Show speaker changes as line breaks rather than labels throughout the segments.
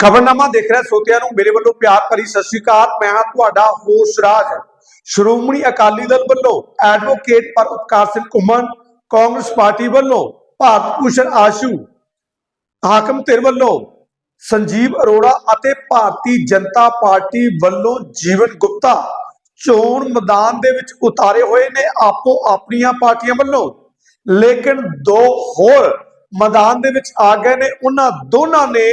ਖਬਰਨਾਮਾ ਦੇਖ ਰਿਹਾ ਸੋਤਿਆਂ ਨੂੰ ਮੇਰੇ ਵੱਲੋਂ ਪਿਆਰ ਭਰੀ ਸਤਿ ਸ਼੍ਰੀ ਅਕਾਲ। ਮੈਂ ਹਾਂ ਤੁਹਾਡਾ ਹੋਸਟ ਰਾਜ। ਸ਼੍ਰੋਮਣੀ ਅਕਾਲੀ ਦਲ ਵੱਲੋਂ ਐਡਵੋਕੇਟ ਪਰ ਉਪਕਾਰ ਸਿੰਘ ਘੁੰਮਣ, ਕਾਂਗਰਸ ਪਾਰਟੀ ਵੱਲੋਂ ਭਾਰਤ ਭੂਸ਼ਣ ਆਸ਼ੂ, ਹਾਕਮ ਧਿਰ ਵੱਲੋਂ ਸੰਜੀਵ ਅਰੋੜਾ ਅਤੇ ਭਾਰਤੀ ਜਨਤਾ ਪਾਰਟੀ ਵੱਲੋਂ ਜੀਵਨ ਗੁਪਤਾ ਚੋਣ ਮੈਦਾਨ ਦੇ ਵਿੱਚ ਉਤਾਰੇ ਹੋਏ ਨੇ ਆਪੋ ਆਪਣੀਆਂ ਪਾਰਟੀਆਂ ਵੱਲੋਂ। ਲੇਕਿਨ ਦੋ ਹੋਰ ਮੈਦਾਨ ਦੇ ਵਿੱਚ ਆ ਗਏ ਨੇ। ਉਹਨਾਂ ਦੋਨਾਂ ਨੇ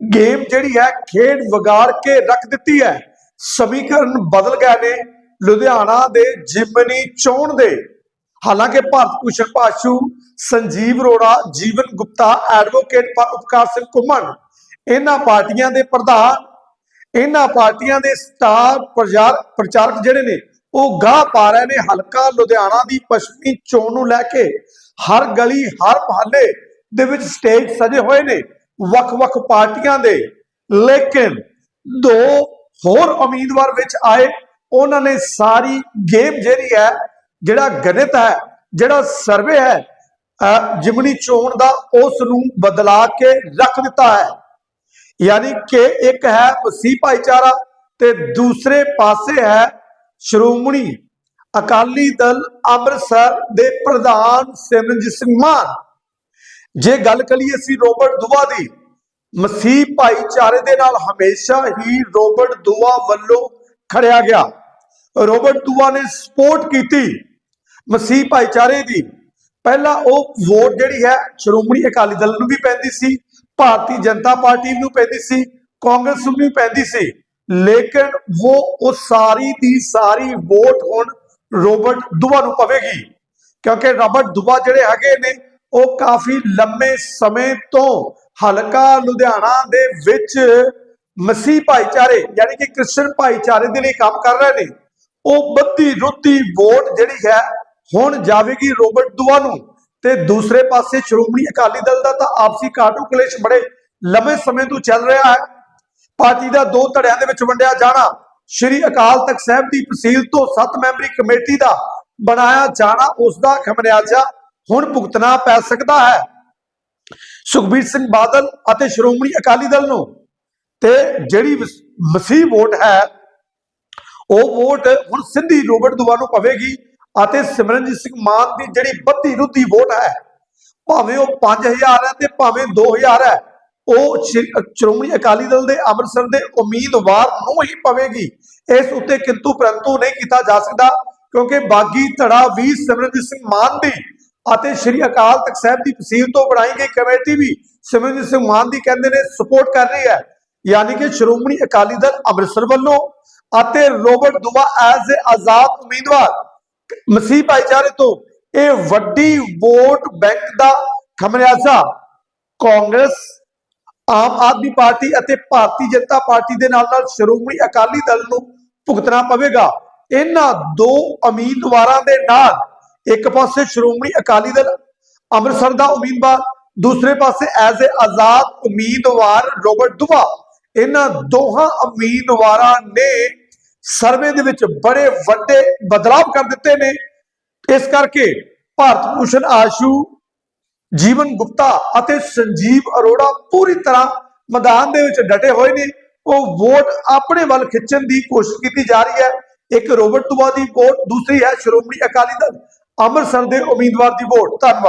ਗੇਮ ਜਿਹੜੀ ਹੈ, ਖੇਡ ਵਿਗਾੜ ਕੇ ਰੱਖ ਦਿੱਤੀ ਹੈ। ਸਮੀਕਰਨ ਬਦਲ ਗਏ ਨੇ। ਲੁਧਿਆਣਾ ਦੇ ਜਿਮਨੀ ਚੋਣ ਦੇ। ਹਾਲਾਂਕਿ ਭਾਰਤ ਭੂਸ਼ਣ ਪਾਸ਼ੂ, ਸੰਜੀਵ ਅਰੋੜਾ, ਜੀਵਨ ਗੁਪਤਾ ਐਡਵੋਕੇਟ ਪਰ ਉਪਕਾਰ ਸਿੰਘ ਘੁੰਮਣ, ਇਹਨਾਂ ਪਾਰਟੀਆਂ ਦੇ ਪ੍ਰਧਾਨ, ਇਹਨਾਂ ਪਾਰਟੀਆਂ ਦੇ ਸਟਾਰ ਪ੍ਰਚਾਰ ਪ੍ਰਚਾਰਕ ਜਿਹੜੇ ਨੇ, ਉਹ ਗਾਹ ਪਾ ਰਹੇ ਨੇ ਹਲਕਾ ਲੁਧਿਆਣਾ ਦੀ ਪੱਛਮੀ ਚੋਣ ਨੂੰ ਲੈ ਕੇ। ਹਰ ਗਲੀ, ਹਰ ਮਹੱਲੇ ਦੇ ਵਿੱਚ ਸਟੇਜ ਸਜੇ ਹੋਏ ਨੇ। ਵੱਖ-ਵੱਖ ਪਾਰਟੀਆਂ ਦੇ। ਲੇਕਿਨ ਦੋ ਹੋਰ ਉਮੀਦਵਾਰ ਵਿੱਚ ਆਏ, ਉਹਨਾਂ ਨੇ ਸਾਰੀ ਗੇਮ ਜਿਹੜੀ ਹੈ, ਜਿਹੜਾ ਗਣਿਤ ਹੈ, ਜਿਹੜਾ ਸਰਵੇ ਹੈ ਜਿਮਨੀ ਚੋਣ ਦਾ ਉਸ ਨੂੰ ਬਦਲਾ ਕੇ ਰੱਖ ਦਿੱਤਾ ਹੈ। ਯਾਨੀ ਕਿ ਇੱਕ ਹੈ ਮਸੀਹ ਭਾਈਚਾਰਾ ਤੇ ਦੂਸਰੇ ਪਾਸੇ ਹੈ ਸ਼੍ਰੋਮਣੀ ਅਕਾਲੀ ਦਲ ਅੰਮ੍ਰਿਤਸਰ ਦੇ ਪ੍ਰਧਾਨ ਸਿਮਰਨਜੀਤ ਸਿੰਘ ਮਾਨ। ਜੇ ਗੱਲ ਕਰੀਏ ਅਸੀਂ ਰੋਬਰਟ ਦੁਆ ਦੀ, ਮਸੀਹ ਭਾਈਚਾਰੇ ਦੇ ਨਾਲ ਹਮੇਸ਼ਾ ਹੀ ਰੋਬਰਟ ਦੁਆ ਵੱਲੋਂ ਖੜਿਆ ਗਿਆ। ਰੋਬਰਟ ਦੁਆ ਨੇ ਸਪੋਰਟ ਕੀਤੀ ਮਸੀਹ ਭਾਈਚਾਰੇ ਦੀ। ਪਹਿਲਾਂ ਉਹ ਵੋਟ ਜਿਹੜੀ ਹੈ, ਸ਼੍ਰੋਮਣੀ ਅਕਾਲੀ ਦਲ ਨੂੰ ਵੀ ਪੈਂਦੀ ਸੀ, ਭਾਰਤੀ ਜਨਤਾ ਪਾਰਟੀ ਨੂੰ ਪੈਂਦੀ ਸੀ, ਕਾਂਗਰਸ ਨੂੰ ਵੀ ਪੈਂਦੀ ਸੀ। ਲੇਕਿਨ ਉਹ ਉਹ ਸਾਰੀ ਦੀ ਸਾਰੀ ਵੋਟ ਹੁਣ ਰੋਬਰਟ ਦੁਆ ਨੂੰ ਪਵੇਗੀ। ਕਿਉਂਕਿ ਰੋਬਰਟ ਦੁਆ ਜਿਹੜੇ ਹੈਗੇ ਨੇ ਉਹ ਕਾਫੀ ਲੰਮੇ ਸਮੇਂ ਤੋਂ ਹਲਕਾ ਲੁਧਿਆਣਾ ਦੇ ਵਿੱਚ ਮਸੀਹ ਭਾਈਚਾਰੇ, ਯਾਨੀ ਕਿ ਕ੍ਰਿਸਚਨ ਭਾਈਚਾਰੇ ਦੇ ਲਈ ਕੰਮ ਕਰ ਰਹੇ ਨੇ। ਉਹ ਬੱਦੀ ਰੁੱਤੀ ਵੋਟ ਜਿਹੜੀ ਹੈ, ਹੁਣ ਜਾਵੇਗੀ ਰੋਬਰਟ ਦੁਆ ਨੂੰ। ਤੇ ਦੂਸਰੇ ਪਾਸੇ ਸ਼੍ਰੋਮਣੀ ਅਕਾਲੀ ਦਲ ਦਾ ਤਾਂ ਆਪਸੀ ਕਾਟੂ ਕਲੇਸ਼ ਬੜੇ ਲੰਮੇ ਸਮੇਂ ਤੋਂ ਚੱਲ ਰਿਹਾ ਹੈ। ਪਾਰਟੀ ਦਾ ਦੋ ਧੜਿਆਂ ਦੇ ਵਿੱਚ ਵੰਡਿਆ ਜਾਣਾ, ਸ਼੍ਰੀ ਅਕਾਲ ਤਖਤ ਸਾਹਿਬ ਦੀ ਤਹਿਸੀਲ ਤੋਂ ਸੱਤ ਮੈਂਬਰੀ ਕਮੇਟੀ ਦਾ ਬਣਾਇਆ ਜਾਣਾ ਉਸ ਦਾ ਖਮਿਆਜ਼ਾ ਹੁਣ ਭੁਗਤਣਾ ਪੈ ਸਕਦਾ ਹੈ। ਸੁਖਬੀਰ ਸਿੰਘ ਬਾਦਲ ਅਤੇ ਸ਼੍ਰੋਮਣੀ ਅਕਾਲੀ ਦਲ ਨੂੰ ਤੇ ਜਿਹੜੀ ਮਸੀਹ ਵੋਟ ਹੈ, ਉਹ ਵੋਟ ਹੁਣ ਸਿੱਧੀ ਰੋਬਰਟ ਦੁਆ ਨੂੰ ਪਵੇਗੀ ਅਤੇ ਸਿਮਰਨਜੀਤ ਸਿੰਘ ਮਾਨ ਦੀ ਜਿਹੜੀ ਬੱਤੀ ਰੁੱਤੀ ਵੋਟ ਹੈ, ਭਾਵੇਂ ਉਹ 5000 ਹੈ ਤੇ ਭਾਵੇਂ 2000 ਹੈ, ਉਹ ਸ਼੍ਰੋਮਣੀ ਅਕਾਲੀ ਦਲ ਦੇ ਅੰਮ੍ਰਿਤਸਰ ਦੇ ਉਮੀਦਵਾਰ ਨੂੰ ਹੀ ਪਵੇਗੀ। ਇਸ ਉੱਤੇ ਕਿੰਤੂ ਪਰੰਤੂ ਨਹੀਂ ਕੀਤਾ ਜਾ ਸਕਦਾ, ਕਿਉਂਕਿ ਬਾਗੀ ਧੜਾ ਵੀ ਸਿਮਰਨਜੀਤ ਸਿੰਘ ਮਾਨ ਦੀ ਅਤੇ ਸ਼੍ਰੀ ਅਕਾਲ ਤਖਤ ਸਾਹਿਬ ਦੀ ਤਹਿਸੀਲ ਤੋਂ ਬਣਾਈ ਗਈ ਕਮੇਟੀ ਵੀ ਸਿਮਰਨਜੀਤ ਸਿੰਘ ਮਾਨ ਦੀ ਕਹਿੰਦੇ ਨੇ ਸਪੋਰਟ ਕਰ ਰਹੀ ਹੈ। ਯਾਨੀ ਕਿ ਸ਼੍ਰੋਮਣੀ ਅਕਾਲੀ ਦਲ ਅੰਮ੍ਰਿਤਸਰ ਵੱਲੋਂ ਅਤੇ ਰੋਬਰਟ ਦੁਆ ਐਜ਼ ਅ ਆਜ਼ਾਦ ਉਮੀਦਵਾਰ ਮਸੀਹ ਭਾਈਚਾਰੇ ਤੋਂ ਇਹ ਵੱਡੀ ਵੋਟ ਬੈਂਕ ਦਾ ਖਮਰਿਆਸਾ ਕਾਂਗਰਸ, ਆਮ ਆਦਮੀ ਪਾਰਟੀ ਅਤੇ ਭਾਰਤੀ ਜਨਤਾ ਪਾਰਟੀ ਦੇ ਨਾਲ ਨਾਲ ਸ਼੍ਰੋਮਣੀ ਅਕਾਲੀ ਦਲ ਨੂੰ ਭੁਗਤਣਾ ਪਵੇਗਾ। ਇਹਨਾਂ ਦੋ ਉਮੀਦਵਾਰਾਂ ਦੇ ਨਾਲ ਇੱਕ ਪਾਸੇ ਸ਼੍ਰੋਮਣੀ ਅਕਾਲੀ ਦਲ ਅੰਮ੍ਰਿਤਸਰ ਦਾ ਉਮੀਦਵਾਰ, ਦੂਸਰੇ ਪਾਸੇ ਐਜ਼ ਅ ਆਜ਼ਾਦ ਉਮੀਦਵਾਰ ਰੋਬਰਟ ਦੁਆ। ਇਹਨਾਂ ਦੋਹਾਂ ਉਮੀਦਵਾਰਾਂ ਨੇ ਸਰਵੇ ਦੇ ਵਿੱਚ ਬੜੇ ਵੱਡੇ ਬਦਲਾਵ ਕਰ ਦਿੱਤੇ ਨੇ। ਇਸ ਕਰਕੇ ਭਾਰਤ ਭੂਸ਼ਣ ਆਸ਼ੂ, ਜੀਵਨ ਗੁਪਤਾ ਅਤੇ ਸੰਜੀਵ ਅਰੋੜਾ ਪੂਰੀ ਤਰ੍ਹਾਂ ਮੈਦਾਨ ਦੇ ਵਿੱਚ ਡਟੇ ਹੋਏ ਨੇ। ਉਹ ਵੋਟ ਆਪਣੇ ਵੱਲ ਖਿੱਚਣ ਦੀ ਕੋਸ਼ਿਸ਼ ਕੀਤੀ ਜਾ ਰਹੀ ਹੈ। ਇੱਕ ਰੋਬਰਟ ਦੁਆ ਦੀ ਵੋਟ, ਦੂਸਰੀ ਹੈ ਸ਼੍ਰੋਮਣੀ ਅਕਾਲੀ ਦਲ। ਅੰਮ੍ਰਿਤਸਰ ਦੇ ਉਮੀਦਵਾਰ ਦੀ ਵੋਟ ਧੰਨਵਾਦ।